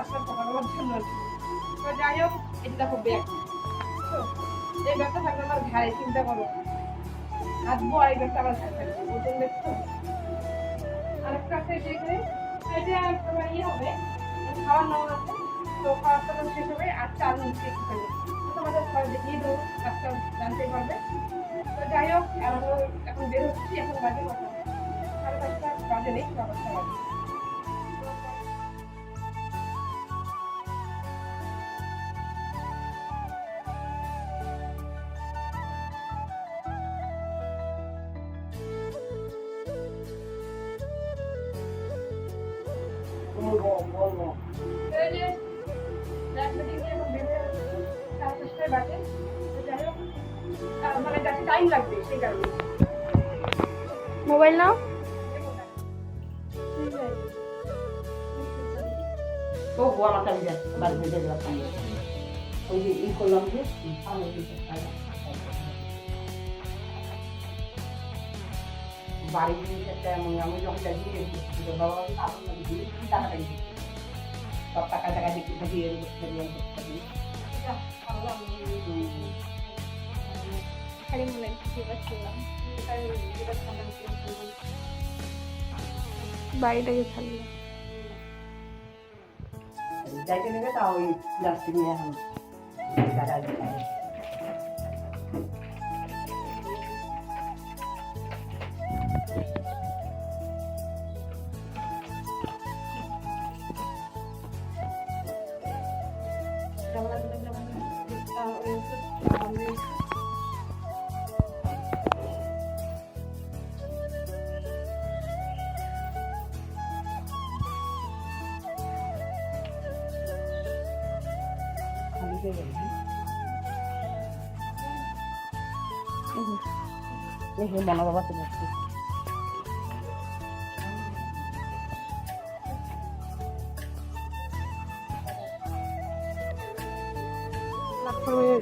আসলাম সকালবেলার জন্য তো যাই হোক, এটা দেখো ব্যাগ এই ব্যাগটা থাকবে আমার ঘাড়ে চিন্তা করো। হাতবো আর আমার ঘাড়ে থাকবে ওজন দেখছ আরেকটা আছে ইয়ে হবে, খাওয়ার আছে, তো খাওয়ার টাওয়ার শেষ হবে, আর চাল নিচ্ছে একটুখানি তোমাদের ঘরে দেখিয়ে দেবো, কাজটা জানতে পারবে। তো যাই হোক, এখন বের হচ্ছি, এখন বাজে কথা সাড়ে পাঁচটা, বাজে নেই পাঁচটা বাজে। মোবাইল নাও। ও আমার কাছে যা বাড়িতে ওই যে ই করলাম যে বাড়ি একটা আমি যখন দিয়ে বাবা দিয়ে টাকাটা দিচ্ছি সব টাকা টাকা দিচ্ছি থাকি এর করতে থাকি এর করতে থাকি হুম। খালি মোবাইল খুঁজে বাড়িটাকে ছাড়লাম যাইতে নেবে তা ওই প্লাস্টিক নিয়ে এখন টাকা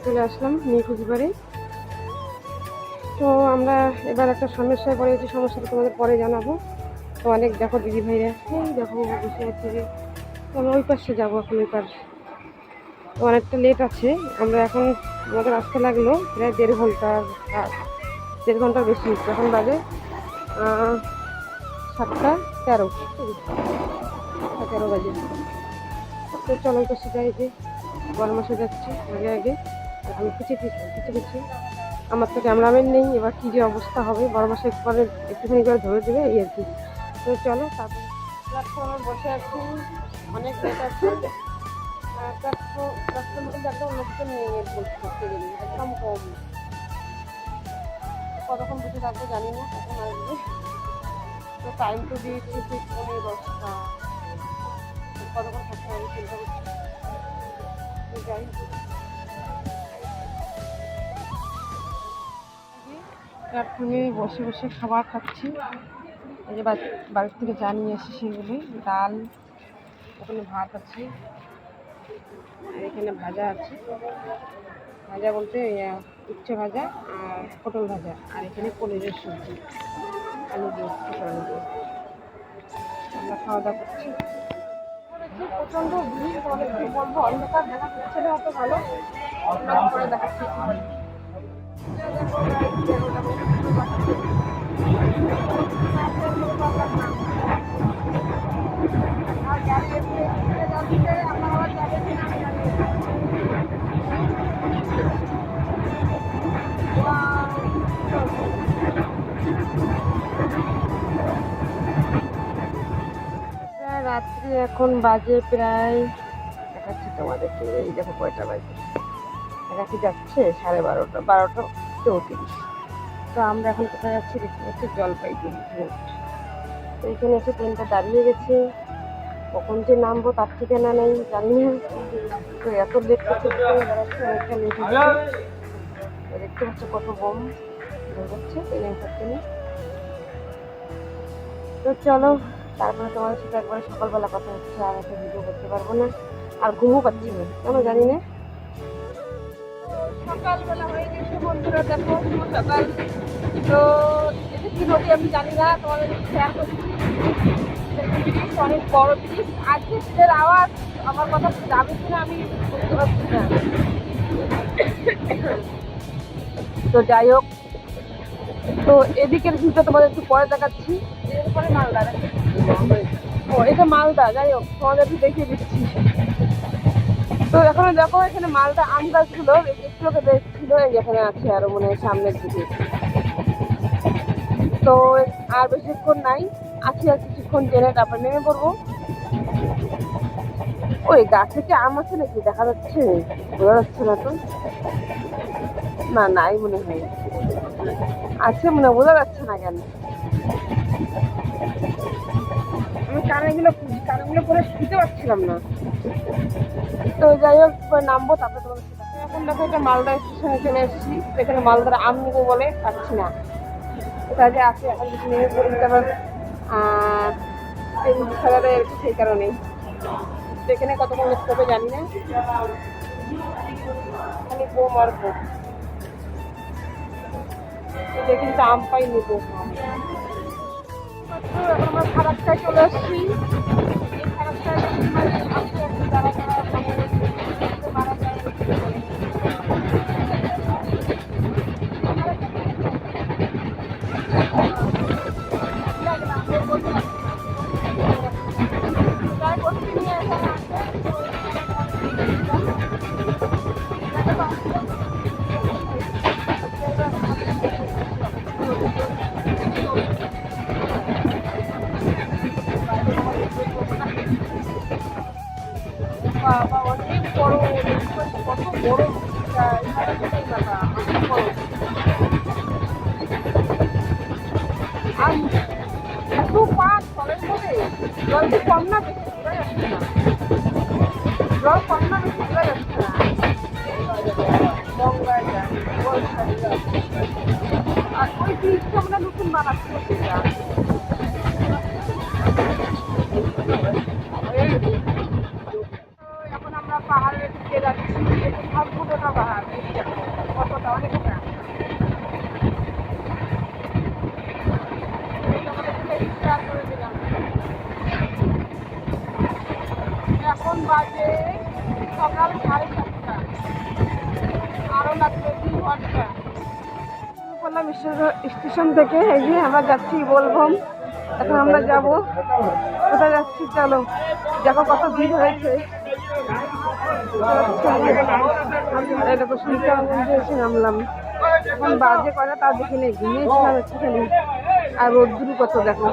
চলে আসলাম নিখুঁজি বাড়ি। তো আমরা এবার একটা সমস্যায় পড়েছি সমস্যাটা তোমাদের পরে জানাব। তো অনেক দেখো দিদি ভাইরা দেখো বসে আছে যে আমরা ওই পাশে যাব এখন, ওই পাশ। অনেকটা লেট আছে। আমরা এখন আমাদের আসতে লাগল প্রায় দেড় ঘণ্টার কাজ। দেড় ঘণ্টার বেশি। এখন বাজে সাতটা তেরো। সাতটা তেরো বাজে। তো চলো পাশে যাই যে, বড় মাসে যাচ্ছি আগে আগে। আমি পিছিয়ে পিছিয়ে পিছিয়ে পিছিয়ে আমার তো ক্যামেরাম্যান নেই, এবার কী যে অবস্থা হবে? বড় মাসে একবারে একটুখানি করে ধরে দেবে, এই আর কি। তো চলো, তারপরে বসে আছি। অনেক লেট কিন্তু একদম নেই কতক্ষণ জানি না আসবে তো টাইম কতক্ষণ হবে বসে বসে খাবার খাচ্ছি। এই যে বাড়ির থেকে যা নিয়ে এসে সেগুলি ডাল ওখানে ভাত আছে। আর এখানে ভাজা আছে। ভাজা বলতে উচ্ছে ভাজা আর পটল ভাজা। আর এখানে পনিরের সবজি, আলু দিয়ে আলু দিয়ে। আমরা খাওয়া দাওয়া করছি। প্রচণ্ড ভিড় তোমাদের বলব, অন্ধকার দেখা যাচ্ছে রাত্রি এখন বাজে প্রায়, দেখাচ্ছি তোমাদেরকে, এই দেখো কয়টা বাজে। দেখাচ্ছি যাচ্ছে? সাড়ে বারোটা বারোটা চৌত্রিশ তো আমরা এখন কোথায় যাচ্ছি? দেখতে পাচ্ছি জলপাইগুড়ি তো এখানে এসে ট্রেনটা দাঁড়িয়ে গেছে। কখন যে নামবো তার ঠিকানা নেই, জানি না। তো এত লেট করতে অনেকটা লেট হচ্ছে দেখতে পাচ্ছ কত বোম ধরছে ট্রেনের ক্ষেত্রে তো চলো, তারপরে তোমাদের সাথে একবার সকালবেলা কথা হচ্ছে, আর একটা ভিডিও করতে পারব না। আর ঘুমও পাচ্ছি না, কেন জানি না। সকালবেলা হয়ে গেছে বন্ধুরা, দেখো, সকাল। তো নদী আমি জানি না, তোমাদের শেয়ার করছি। অনেক বড় ব্রিজ আজকে ব্রিজের আওয়াজ, আমার কথা যাবে কিনা আমি বুঝতে পারছি না। তো যাই হোক, তো এদিকের ভিউটা তোমাদের একটু পরে দেখাচ্ছি। এরপরে মালদা? ও, এটা মালদা, যাই হোক, তোমাদের একটু দেখিয়ে দিচ্ছি। তো এখানে দেখো, এখানে মালদা আম গাছগুলো একটু যে এখানে আছে আরও মনে হয় সামনের দিকে। তো আর বেশিক্ষণ নাই। আছি আর কিছুক্ষণ জেনে তারপর নেমে পড়ব। ওই গাছে কি আম আছে নাকি? দেখা যাচ্ছে। বোঝা যাচ্ছে না তো। না, নাই মনে হয়। আছে মনে বোঝা যাচ্ছে না কেন। আমি কানেগুলো কানেগুলো পরে শুনতে পারছিলাম না। তো যাই হোক নামবো, তারপরে তোমার এখন দেখো এটা মালদা স্টেশনে চলে এসেছি। এখানে মালদার আম নেব বলে পাচ্ছি না। এটা আছে, এখন কিছু পড়ি তারপর এই খেলাটা এরকম সেই কারণেই। এখানে কতক্ষণ লিখতে হবে জানি না। খালি বোম আর বোম দেখি আম পাই নেব এখন আমরা খারাপটায় চলে আসছি। এই খারাপটায় মানে এত পাক জলের মধ্যে জল কম না বেশি বোঝা যাচ্ছে না জল কম না বেশি বোঝা যাচ্ছে না। আর ওই ব্রিজটা আমরা নতুন বানাচ্ছি করলাম স্টেশন- থেকে এই যে আমরা যাচ্ছি বলবম এখন আমরা যাব। কোথায় যাচ্ছি চলো। দেখো কত ভিড় হয়েছে। দেখো নামলাম। এখন বাজে তা দেখে আর কত দেখো।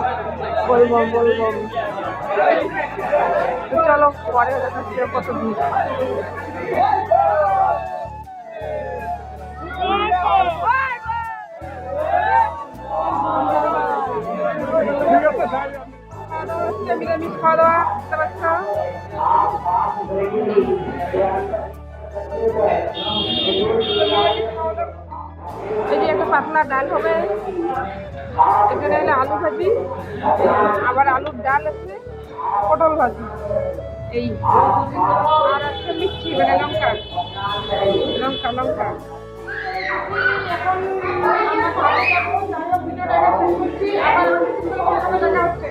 চলো, পরে দেখাচ্ছি কত নিরামিষ খাওয়া দাওয়া এই একটা পাতলা ডাল হবে, এখানে হলে আলু ভাজি, আবার আলুর ডাল আছে, পটল ভাজি। এই আর আছে মিষ্টি মানে লঙ্কা। লঙ্কা লঙ্কা। এখন জায়গায় শেষ আবার অন্য কোনো জায়গা হচ্ছে